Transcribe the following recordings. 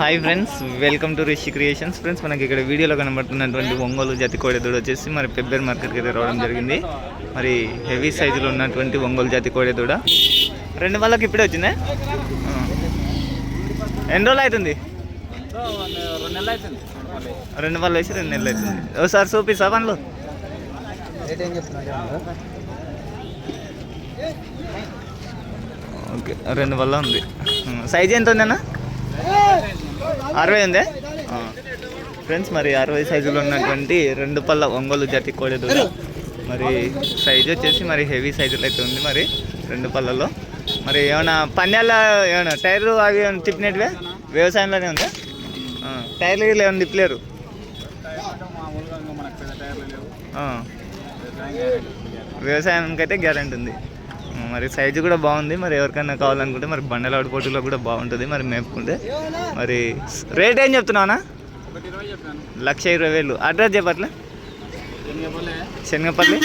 Hi friends welcome to Rishi Creations friends మనకి ఇక్కడ వీడియోలో కనబడుతున్నటువంటి ఒంగోలు జాతి కోడెదూడ వచ్చేసి మరి పెబ్బేర్ మార్కెట్కి అయితే రావడం జరిగింది. మరి హెవీ సైజులో ఉన్నటువంటి ఒంగోలు జాతి కోడెదూడ రెండు వాళ్ళకి ఇప్పుడే వచ్చిందా. ఎన్ని రోజులు అవుతుంది? రెండు వాళ్ళు వేసి రెండు నెలలు అవుతుంది. ఒకసారి చూపిస్తా పనులు. ఓకే రెండు వల్ల ఉంది. సైజ్ ఎంత ఉంది అన్న అరవై ఉందే? ఫ్రెండ్స్ మరి అరవై సైజులో ఉన్నటువంటి రెండు పళ్ళ ఒంగోలు జాతి కోడెదూడ మరి సైజ్ వచ్చేసి మరి హెవీ సైజులో అయితే ఉంది మరి రెండు పళ్ళలో. మరి ఏమైనా పన్యాల ఏమైనా టైర్లు అవి ఏమైనా తిప్పినట్టువే? వ్యవసాయంలోనే ఉందా? టైర్లు గిట్ల ఏమైనా తిప్పలేరు? వ్యవసాయానికి అయితే గ్యారంటీ ఉంది. మరి సైజు కూడా బాగుంది. మరి ఎవరికైనా కావాలనుకుంటే మరి బండలాడు పోటీలో కూడా బాగుంటుంది. మరి మేపుకుంటే మరి రేట్ ఏం చెప్తున్నావునా లక్ష ఇరవై వేలు. అడ్రస్ చెప్పట్లే? శనగపల్లి.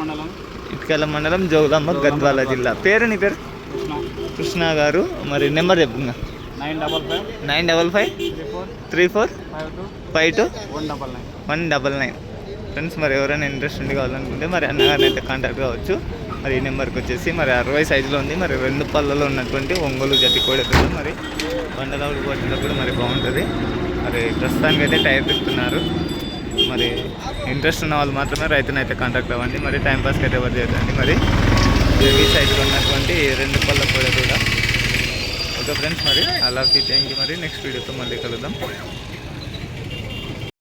మండలం ఇటుకల మండలం జోగులమ్మ గద్వాల జిల్లా. పేరు నీ పేరు? కృష్ణ గారు. మరి నెంబర్ చెప్తున్నా nine double five nine double five three four three four five two five two one double nine one double nine. Friends మరి ఎవరైనా ఇంట్రెస్ట్ ఉండి కావాలనుకుంటే మరి అన్నగారిని అయితే కాంటాక్ట్ కావచ్చు. మరి ఈ నెంబర్కి వచ్చేసి మరి అరవై సైజులో ఉంది. మరి రెండు పళ్ళలో ఉన్నటువంటి ఒంగోలు జతి కోడెలు మరి బండలవుడు కోటిలో కూడా మరి బాగుంటుంది. మరి ప్రస్తుతానికి అయితే టైర్ ఇస్తున్నారు మరి ఇంట్రెస్ట్ ఉన్న వాళ్ళు మాత్రమే రైతుని అయితే కాంటాక్ట్ అవ్వండి. మరి టైంపాస్కి అయితే ఎవరు చేయదండి మరి ఈ సైజులో ఉన్నటువంటి రెండు పళ్ళ కోడె కూడా ఓకే ఫ్రెండ్స్ మరి అలా థ్యాంక్ యూ మరి నెక్స్ట్ వీడియోతో మళ్ళీ కలుద్దాం.